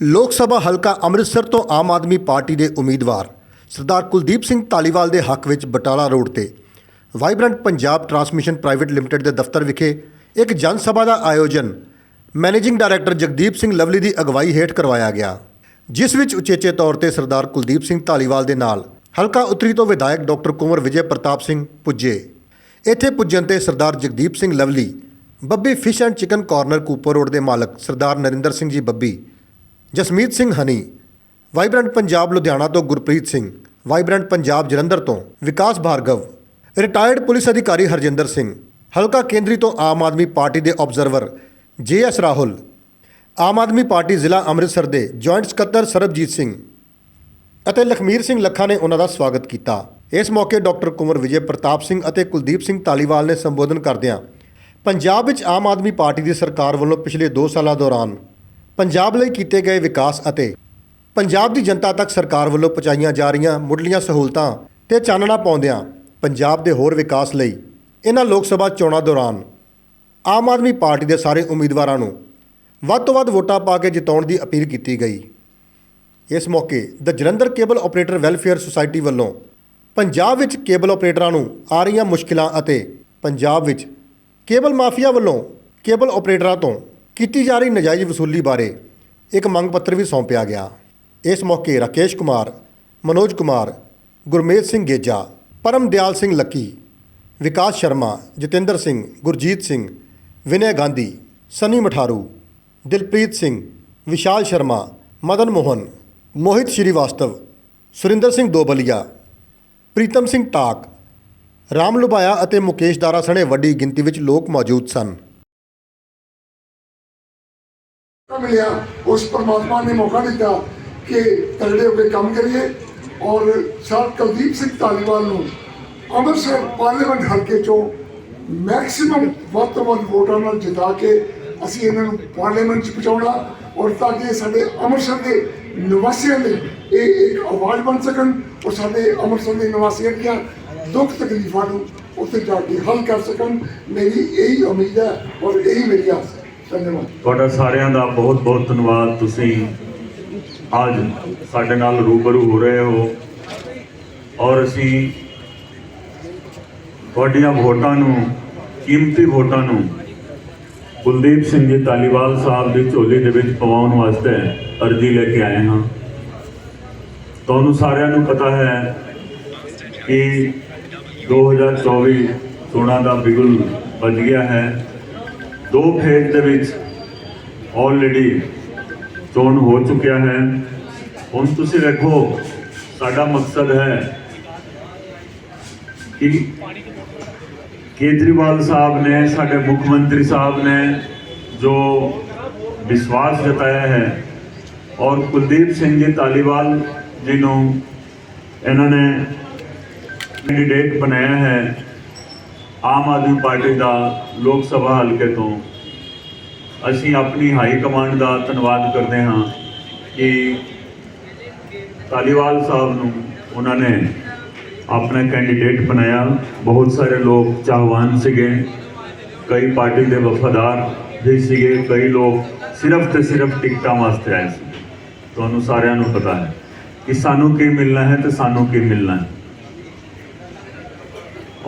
ਲੋਕ ਸਭਾ ਹਲਕਾ ਅੰਮ੍ਰਿਤਸਰ ਤੋਂ ਆਮ ਆਦਮੀ ਪਾਰਟੀ ਦੇ ਉਮੀਦਵਾਰ ਸਰਦਾਰ ਕੁਲਦੀਪ ਸਿੰਘ ਧਾਲੀਵਾਲ ਦੇ ਹੱਕ ਵਿੱਚ ਬਟਾਲਾ ਰੋਡ ਤੇ vibrant Punjab transmission private limited ਦੇ ਦਫ਼ਤਰ ਵਿਖੇ ਇੱਕ ਜਨ ਸਭਾ ਦਾ ਆਯੋਜਨ managing director Jagdeep Singh Lovely ਦੀ ਅਗਵਾਈ ਹੇਠ ਕਰਵਾਇਆ ਗਿਆ, ਜਿਸ ਵਿੱਚ ਉਚੇਚੇ ਤੌਰ ਤੇ ਸਰਦਾਰ ਕੁਲਦੀਪ ਸਿੰਘ ਧਾਲੀਵਾਲ ਦੇ ਨਾਲ ਹਲਕਾ ਉੱਤਰੀ ਤੋਂ ਵਿਧਾਇਕ ਡਾਕਟਰ ਕੁੰਵਰ ਵਿਜੇ ਪ੍ਰਤਾਪ ਸਿੰਘ ਪੁੱਜੇ। ਇੱਥੇ ਪੁੱਜਣ ਤੇ Sardar Jagdeep Singh Lovely, Babbi fish and chicken corner Cooper road ਦੇ ਮਾਲਕ ਸਰਦਾਰ ਨਰਿੰਦਰ ਸਿੰਘ ਜੀ ਬੱਬੀ ਜਸਮੀਤ ਸਿੰਘ ਹਨੀ, ਵਾਈਬ੍ਰੈਂਟ ਪੰਜਾਬ ਲੁਧਿਆਣਾ ਤੋਂ ਗੁਰਪ੍ਰੀਤ ਸਿੰਘ, ਵਾਈਬ੍ਰੈਂਟ ਪੰਜਾਬ ਜਲੰਧਰ ਤੋਂ ਵਿਕਾਸ ਭਾਰਗਵ, ਰਿਟਾਇਰਡ ਪੁਲਿਸ ਅਧਿਕਾਰੀ ਹਰਜਿੰਦਰ ਸਿੰਘ, ਹਲਕਾ ਕੇਂਦਰੀ ਤੋਂ ਆਮ ਆਦਮੀ ਪਾਰਟੀ ਦੇ observer J S Rahul, Aam Aadmi party ਜ਼ਿਲ੍ਹਾ ਅੰਮ੍ਰਿਤਸਰ ਦੇ ਜੁਆਇੰਟ ਸਕੱਤਰ ਸਰਬਜੀਤ ਸਿੰਘ ਅਤੇ ਲਖਮੀਰ ਸਿੰਘ ਲੱਖਾ ਨੇ ਉਹਨਾਂ ਦਾ ਸਵਾਗਤ ਕੀਤਾ। ਇਸ ਮੌਕੇ ਡਾਕਟਰ ਕੁੰਵਰ ਵਿਜੇ ਪ੍ਰਤਾਪ ਸਿੰਘ ਅਤੇ ਕੁਲਦੀਪ ਸਿੰਘ ਧਾਲੀਵਾਲ ਨੇ ਸੰਬੋਧਨ ਕਰਦਿਆਂ ਪੰਜਾਬ ਵਿੱਚ ਆਮ ਆਦਮੀ ਪਾਰਟੀ ਦੀ ਸਰਕਾਰ ਵੱਲੋਂ ਪਿਛਲੇ 2 ਸਾਲਾਂ ਦੌਰਾਨ ਪੰਜਾਬ ਲਈ ਕੀਤੇ ਗਏ ਵਿਕਾਸ ਅਤੇ ਪੰਜਾਬ ਦੀ ਜਨਤਾ ਤੱਕ ਸਰਕਾਰ ਵੱਲੋਂ ਪਹੁੰਚਾਈਆਂ ਜਾ ਰਹੀਆਂ ਮੁੱਢਲੀਆਂ ਸਹੂਲਤਾਂ ਤੇ ਚਾਨਣਾ ਪਾਉਂਦਿਆਂ ਪੰਜਾਬ ਦੇ ਹੋਰ ਵਿਕਾਸ ਲਈ ਇਹਨਾਂ ਲੋਕ ਸਭਾ ਚੋਣਾਂ ਦੌਰਾਨ ਆਮ ਆਦਮੀ ਪਾਰਟੀ ਦੇ ਸਾਰੇ ਉਮੀਦਵਾਰਾਂ ਨੂੰ ਵੱਧ ਤੋਂ ਵੱਧ ਵੋਟਾਂ ਪਾ ਕੇ ਜਿਤਾਉਣ ਦੀ ਅਪੀਲ ਕੀਤੀ ਗਈ। ਇਸ ਮੌਕੇ the Jalandhar cable operator welfare society ਵੱਲੋਂ ਪੰਜਾਬ ਵਿੱਚ ਕੇਬਲ ਆਪਰੇਟਰਾਂ ਨੂੰ ਆ ਰਹੀਆਂ ਮੁਸ਼ਕਿਲਾਂ ਅਤੇ ਪੰਜਾਬ ਵਿੱਚ ਕੇਬਲ ਮਾਫੀਆ ਵੱਲੋਂ ਕੇਬਲ ਆਪਰੇਟਰਾਂ ਤੋਂ ਕੀਤੀ ਜਾ ਰਹੀ ਨਜਾਇਜ਼ ਵਸੂਲੀ ਬਾਰੇ ਇੱਕ ਮੰਗ ਪੱਤਰ ਵੀ ਸੌਂਪਿਆ ਗਿਆ। ਇਸ ਮੌਕੇ ਰਾਕੇਸ਼ ਕੁਮਾਰ, ਮਨੋਜ ਕੁਮਾਰ ਗੁਰਮੇਤ ਸਿੰਘ ਗੇਜਾ ਪਰਮਦਿਆਲ ਸਿੰਘ ਲੱਕੀ, ਵਿਕਾਸ ਸ਼ਰਮਾ, ਜਤਿੰਦਰ ਸਿੰਘ, ਗੁਰਜੀਤ ਸਿੰਘ, ਵਿਨੈ ਗਾਂਧੀ, ਸਨੀ ਮਠਾਰੂ, ਦਿਲਪ੍ਰੀਤ ਸਿੰਘ, ਵਿਸ਼ਾਲ ਸ਼ਰਮਾ, ਮਦਨ ਮੋਹਨ, ਮੋਹਿਤ ਸ਼੍ਰੀਵਾਸਤਵ, ਸੁਰਿੰਦਰ ਸਿੰਘ ਦੋਬਲੀਆ, ਪ੍ਰੀਤਮ ਸਿੰਘ ਟਾਕ, ਰਾਮ ਲੁਬਾਇਆ ਅਤੇ ਮੁਕੇਸ਼ ਦਾਰਾ ਸਣੇ ਵੱਡੀ ਗਿਣਤੀ ਵਿੱਚ ਲੋਕ ਮੌਜੂਦ ਸਨ। ਮੌਕਾ ਮਿਲਿਆ, ਉਸ ਪਰਮਾਤਮਾ ਨੇ ਮੌਕਾ ਦਿੱਤਾ ਕਿ ਤਗੜੇ ਹੋ ਕੇ ਕੰਮ ਕਰੀਏ ਔਰ ਸਰ ਕੁਲਦੀਪ ਸਿੰਘ ਧਾਲੀਵਾਲ ਨੂੰ ਅੰਮ੍ਰਿਤਸਰ ਪਾਰਲੀਮੈਂਟ ਹਲਕੇ ਚੋਂ ਮੈਕਸਿਮਮ ਵੱਧ ਤੋਂ ਵੱਧ ਵੋਟਾਂ ਨਾਲ ਜਿਤਾ ਕੇ ਅਸੀਂ ਇਹਨਾਂ ਨੂੰ ਪਾਰਲੀਮੈਂਟ 'ਚ ਪਹੁੰਚਾਉਣਾ ਔਰ ਤਾਂ ਕਿ ਸਾਡੇ ਅੰਮ੍ਰਿਤਸਰ ਦੇ ਨਿਵਾਸੀਆਂ ਦੇ ਇਹ ਇੱਕ ਆਵਾਜ਼ ਬਣ ਸਕਣ ਔਰ ਸਾਡੇ ਅੰਮ੍ਰਿਤਸਰ ਦੇ ਨਿਵਾਸੀਆਂ ਦੀਆਂ ਦੁੱਖ ਤਕਲੀਫਾਂ ਨੂੰ ਉੱਥੇ ਜਾ ਕੇ ਹੱਲ ਕਰ ਸਕਣ। ਮੇਰੀ ਇਹੀ ਉਮੀਦ ਹੈ ਔਰ ਇਹੀ ਮੇਰੀ ਆਸ ਹੈ। ਧੰਨਵਾਦ ਤੁਹਾਡਾ ਸਾਰਿਆਂ ਦਾ ਬਹੁਤ ਬਹੁਤ ਧੰਨਵਾਦ। ਤੁਸੀਂ ਅੱਜ ਸਾਡੇ ਨਾਲ ਰੂਬਰੂ ਹੋ ਰਹੇ ਹੋ ਔਰ ਅਸੀਂ ਤੁਹਾਡੀਆਂ ਵੋਟਾਂ ਨੂੰ, ਕੀਮਤੀ ਵੋਟਾਂ ਨੂੰ ਕੁਲਦੀਪ ਸਿੰਘ ਜੀ ਧਾਲੀਵਾਲ ਸਾਹਿਬ ਦੀ ਝੋਲੀ ਦੇ ਵਿੱਚ ਪਵਾਉਣ ਵਾਸਤੇ ਅਰਜ਼ੀ ਲੈ ਕੇ ਆਏ ਹਾਂ। ਤੁਹਾਨੂੰ ਸਾਰਿਆਂ ਨੂੰ ਪਤਾ ਹੈ ਕਿ 2024 ਚੋਣਾਂ ਦਾ ਬਿਗੁਲ ਵੱਜ ਗਿਆ ਹੈ। ਦੋ ਫੇਜ਼ ਦੇ ਵਿੱਚ ਆਲਰੇਡੀ ਚੋਣ ਹੋ ਚੁੱਕਿਆ ਹੈ। ਹੁਣ ਤੁਸੀਂ ਵੇਖੋ, ਸਾਡਾ ਮਕਸਦ ਹੈ ਕਿ ਕੇਜਰੀਵਾਲ ਸਾਹਿਬ ਨੇ, ਸਾਡੇ ਮੁੱਖ ਮੰਤਰੀ ਸਾਹਿਬ ਨੇ ਜੋ ਵਿਸ਼ਵਾਸ ਜਤਾਇਆ ਹੈ ਔਰ ਕੁਲਦੀਪ ਸਿੰਘ ਜੀ ਧਾਲੀਵਾਲ ਜੀ ਨੂੰ ਇਹਨਾਂ ਨੇ ਕੈਂਡੀਡੇਟ ਬਣਾਇਆ ਹੈ। ਆਮ ਆਦਮੀ ਪਾਰਟੀ ਦਾ ਲੋਕ ਸਭਾ ਹਲਕੇ ਤੋਂ ਅਸੀਂ ਆਪਣੀ ਹਾਈ ਕਮਾਂਡ ਦਾ ਧੰਨਵਾਦ ਕਰਦੇ ਹਾਂ ਕਿ ਧਾਲੀਵਾਲ ਸਾਹਿਬ ਨੂੰ ਉਹਨਾਂ ਨੇ ਆਪਣਾ ਕੈਂਡੀਡੇਟ ਬਣਾਇਆ। ਬਹੁਤ ਸਾਰੇ ਲੋਕ ਚਾਹਵਾਨ ਸੀਗੇ। ਕਈ ਪਾਰਟੀ ਦੇ ਵਫਾਦਾਰ ਵੀ ਸੀਗੇ। ਕਈ ਲੋਕ ਸਿਰਫ ਤੇ ਸਿਰਫ ਟਿਕਟਾਂ ਵਾਸਤੇ ਆਏ ਸੀ। ਤੁਹਾਨੂੰ ਸਾਰਿਆਂ ਨੂੰ ਪਤਾ ਹੈ ਕਿ ਸਾਨੂੰ ਕੀ ਮਿਲਣਾ ਹੈ ਤੇ ਸਾਨੂੰ ਕੀ ਮਿਲਣਾ ਹੈ।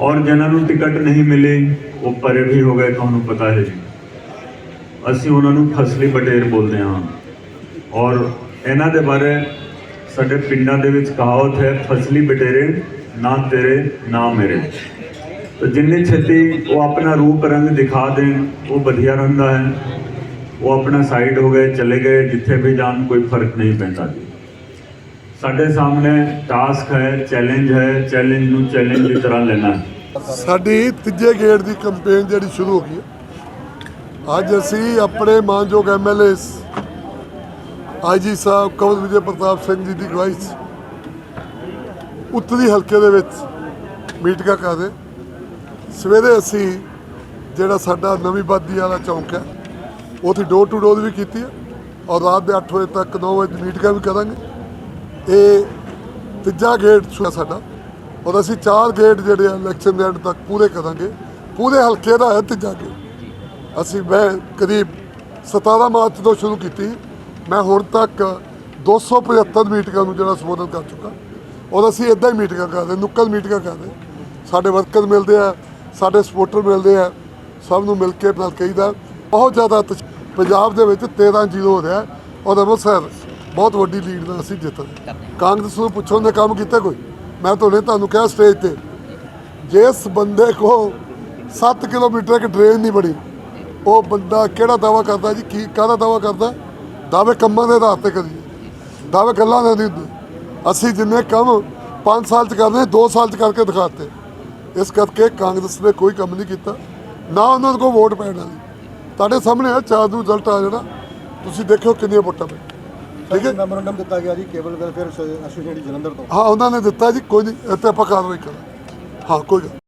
ਔਰ ਜਿਨ੍ਹਾਂ ਨੂੰ ਟਿਕਟ ਨਹੀਂ ਮਿਲੀ, ਉਹ ਪਰੇ ਵੀ ਹੋ ਗਏ, ਤੁਹਾਨੂੰ ਪਤਾ ਹੈ ਜੀ। ਅਸੀਂ ਉਹਨਾਂ ਨੂੰ ਫਸਲੀ ਬਟੇਰ ਬੋਲਦੇ ਹਾਂ। ਔਰ ਇਹਨਾਂ ਦੇ ਬਾਰੇ ਸਾਡੇ ਪਿੰਡਾਂ ਦੇ ਵਿੱਚ ਕਹਾਵਤ ਹੈ, ਫਸਲੀ ਬਟੇਰੇ ਨਾ ਤੇਰੇ, ਨਾ ਮੇਰੇ। ਤਾਂ ਜਿੰਨੀ ਛੇਤੀ ਉਹ ਆਪਣਾ ਰੂਪ ਰੰਗ ਦਿਖਾ ਦੇਣ, ਉਹ ਵਧੀਆ ਰਹਿੰਦਾ ਹੈ। ਉਹ ਆਪਣਾ ਸਾਈਡ ਹੋ ਗਏ, ਚਲੇ ਗਏ, ਜਿੱਥੇ ਵੀ ਜਾਣ ਕੋਈ ਫ਼ਰਕ ਨਹੀਂ ਪੈਂਦਾ ਜੀ। ਸਾਡੇ ਸਾਹਮਣੇ ਟਾਸਕ ਹੈ ਚੈਲੰਜ ਹੈ ਚੈਲੰਜ ਨੂੰ ਚੈਲੰਜ ਦੀ ਤਰ੍ਹਾਂ ਲੈਣਾ ਹੈ। ਸਾਡੀ ਤੀਜੇ ਗੇੜ ਦੀ ਕੈਂਪੇਨ ਜਿਹੜੀ ਸ਼ੁਰੂ ਹੋ ਗਈ ਹੈ। ਅੱਜ ਅਸੀਂ ਆਪਣੇ ਮਾਨਯੋਗ ਐਮਐਲਏ ਆਈਜੀ ਸਾਹਿਬ, ਕਵਲ ਵਿਜੇ ਪ੍ਰਤਾਪ ਸਿੰਘ ਜੀ ਦੀ ਅਗਵਾਈ 'ਚ ਉੱਤਰੀ ਹਲਕੇ ਦੇ ਵਿੱਚ ਮੀਟਿੰਗਾਂ ਕਰਦੇ ਸਵੇਰੇ ਅਸੀਂ ਜਿਹੜਾ ਸਾਡਾ ਨਵੀਂ ਬਾਦੀ ਵਾਲਾ ਚੌਂਕ ਹੈ, ਉੱਥੇ ਡੋਰ ਟੂ ਡੋਰ ਵੀ ਕੀਤੀ ਹੈ ਔਰ ਰਾਤ ਦੇ 8 ਵਜੇ ਤੱਕ 9 ਵਜੇ ਮੀਟਿੰਗਾਂ ਵੀ ਕਰਾਂਗੇ। ਇਹ ਤੀਜਾ ਗੇਟ ਹੈ ਸਾਡਾ। ਔਰ ਅਸੀਂ ਚਾਰ ਗੇਟ ਜਿਹੜੇ ਆ ਇਲੈਕਸ਼ਨ ਦੇ ਐਂਡ ਤੱਕ ਪੂਰੇ ਕਰਾਂਗੇ। ਪੂਰੇ ਹਲਕੇ ਦਾ ਹੈ ਤੀਜਾ ਗੇਟ। ਅਸੀਂ ਮੈਂ ਕਰੀਬ 17 ਮਾਰਚ ਤੋਂ ਸ਼ੁਰੂ ਕੀਤੀ। ਮੈਂ ਹੁਣ ਤੱਕ 275 ਮੀਟਿੰਗਾਂ ਨੂੰ ਜਿਹੜਾ ਸੰਬੋਧਨ ਕਰ ਚੁੱਕਾ। ਔਰ ਅਸੀਂ ਇਦਾਂ ਹੀ ਮੀਟਿੰਗਾਂ ਕਰਦੇ ਨੁੱਕਲ ਮੀਟਿੰਗਾਂ ਕਰਦੇ ਸਾਡੇ ਵਰਕਰ ਮਿਲਦੇ ਆ ਸਾਡੇ ਸਪੋਰਟਰ ਮਿਲਦੇ ਆ ਸਭ ਨੂੰ ਮਿਲ ਕੇ ਨਾਲ ਕਹੀਦਾ ਬਹੁਤ ਜ਼ਿਆਦਾ ਪੰਜਾਬ ਦੇ ਵਿੱਚ 13 ਜ਼ੀਰੋ ਹੋ ਰਿਹਾ ਔਰ ਅੰਮ੍ਰਿਤਸਰ ਬਹੁਤ ਵੱਡੀ ਲੀਡ ਨਾਲ ਅਸੀਂ ਜਿੱਤ ਰਹੇ ਕਾਂਗਰਸ ਨੂੰ ਪੁੱਛਣ ਦੇ ਕੰਮ ਕੀਤਾ ਕੋਈ? ਮੈਂ ਤੁਹਾਡੇ ਤੁਹਾਨੂੰ ਕਿਹਾ ਸਟੇਜ ਤੇ ਜਿਸ ਬੰਦੇ ਕੋ 7 ਕਿਲੋਮੀਟਰ ਇੱਕ ਡਰੇਨ ਨਹੀਂ ਬਣੀ, ਉਹ ਬੰਦਾ ਕਿਹੜਾ ਦਾਵਾ ਕਰਦਾ ਜੀ, ਕੀ, ਕਾਹਦਾ ਦਾਵਾ ਕਰਦਾ? ਦਾਅਵੇ ਕੰਮਾਂ ਦੇ ਆਧਾਰ ਤੇ ਕਰੀਏ, ਦਾਅਵੇ ਗੱਲਾਂ ਦੇ ਨਹੀਂ ਅਸੀਂ ਜਿੰਨੇ ਕੰਮ 5 ਸਾਲ ਚ ਕਰਦੇ 2 ਸਾਲ ਚ ਕਰਕੇ ਦਿਖਾਤੇ। ਇਸ ਕਰਕੇ ਕਾਂਗਰਸ ਨੇ ਕੋਈ ਕੰਮ ਨਹੀਂ ਕੀਤਾ, ਨਾ ਉਹਨਾਂ ਕੋਲ ਵੋਟ ਪੈਣ ਵਾਲੀ। ਤੁਹਾਡੇ ਸਾਹਮਣੇ ਆ ਚਾਰ ਨੂੰ ਰਿਜ਼ਲਟ ਆ ਜਾਣਾ, ਤੁਸੀਂ ਦੇਖਿਓ ਕਿੰਨੀਆਂ ਵੋਟਾਂ ਪਈਆਂ ਠੀਕ ਹੈ ਮੈਮੋਰੰਡਮ ਦਿੱਤਾ ਗਿਆ ਜੀ ਕੇਬਲ ਵੈਲਫੇਅਰ ਐਸੋਸੀਏਸ਼ਨ ਜਲੰਧਰ ਤੋਂ। ਹਾਂ ਉਹਨਾਂ ਨੇ ਦਿੱਤਾ ਜੀ ਕੋਈ ਨਹੀਂ ਇੱਥੇ ਆਪਾਂ ਕਾਰਵਾਈ ਕਰਾਂਗੇ। ਹਾਂ ਕੋਈ ਗੱਲ